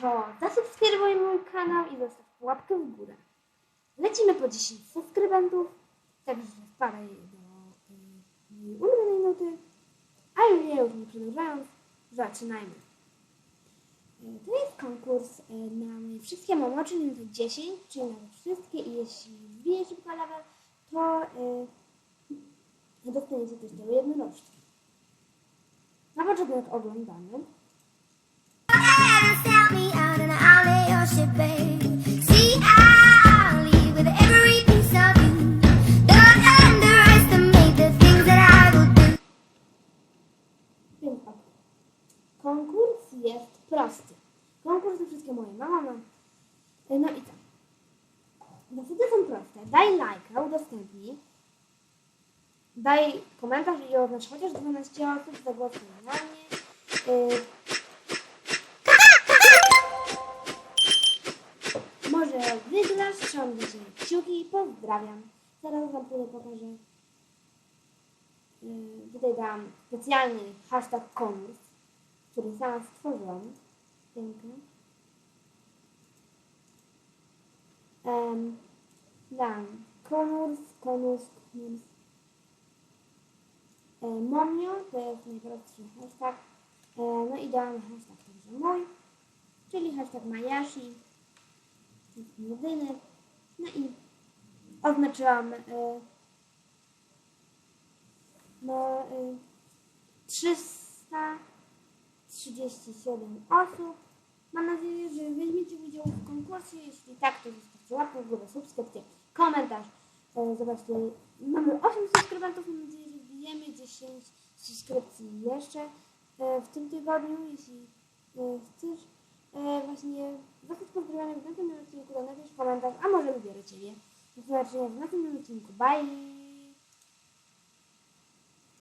to zasubskrybuj mój kanał i zostaw łapkę w górę. Lecimy po 10 subskrybentów, także wpadaj do y, mojej ulubionej nuty. A już ja już nie przedłużając, zaczynajmy. Y, To jest konkurs y, na moje wszystkie momo, czyli na te 10, czyli na wszystkie i jeśli wbije szybko level, to dostaniecie też te jednorożce. Na początek oglądamy. Wszystkie moje mama. No i tak. Zasady są proste. Daj lajka, udostępnij. Daj komentarz i oznacz chociaż 12 osób, zagłosuj na mnie. Y, Może wygrasz, trzymam do Ciebie kciuki pozdrawiam. Zaraz Wam tutaj pokażę. Y, Tutaj dam specjalny hashtag konkurs, który sama stworzyłam. Piękny. Um, dam konkurs, konkurs, konkurs. E, Momio to jest najprostszy hashtag. E, no i dam hashtag także mój, czyli hashtag jest jedyny. No i oznaczyłam e, no, y, 337 osób. Mam nadzieję, konkursie. Jeśli tak, to zostawcie łapkę w górę, subskrypcję, komentarz. E, Zobaczcie, mamy 8 subskrybentów. Mam nadzieję, że wbijemy 10 subskrypcji jeszcze e, w tym tygodniu. Jeśli e, chcesz właśnie zostać pozdrowiony w następnym odcinku, to napisz komentarz, a może wybiorę Ciebie. Do zobaczenia w następnym odcinku. Bye!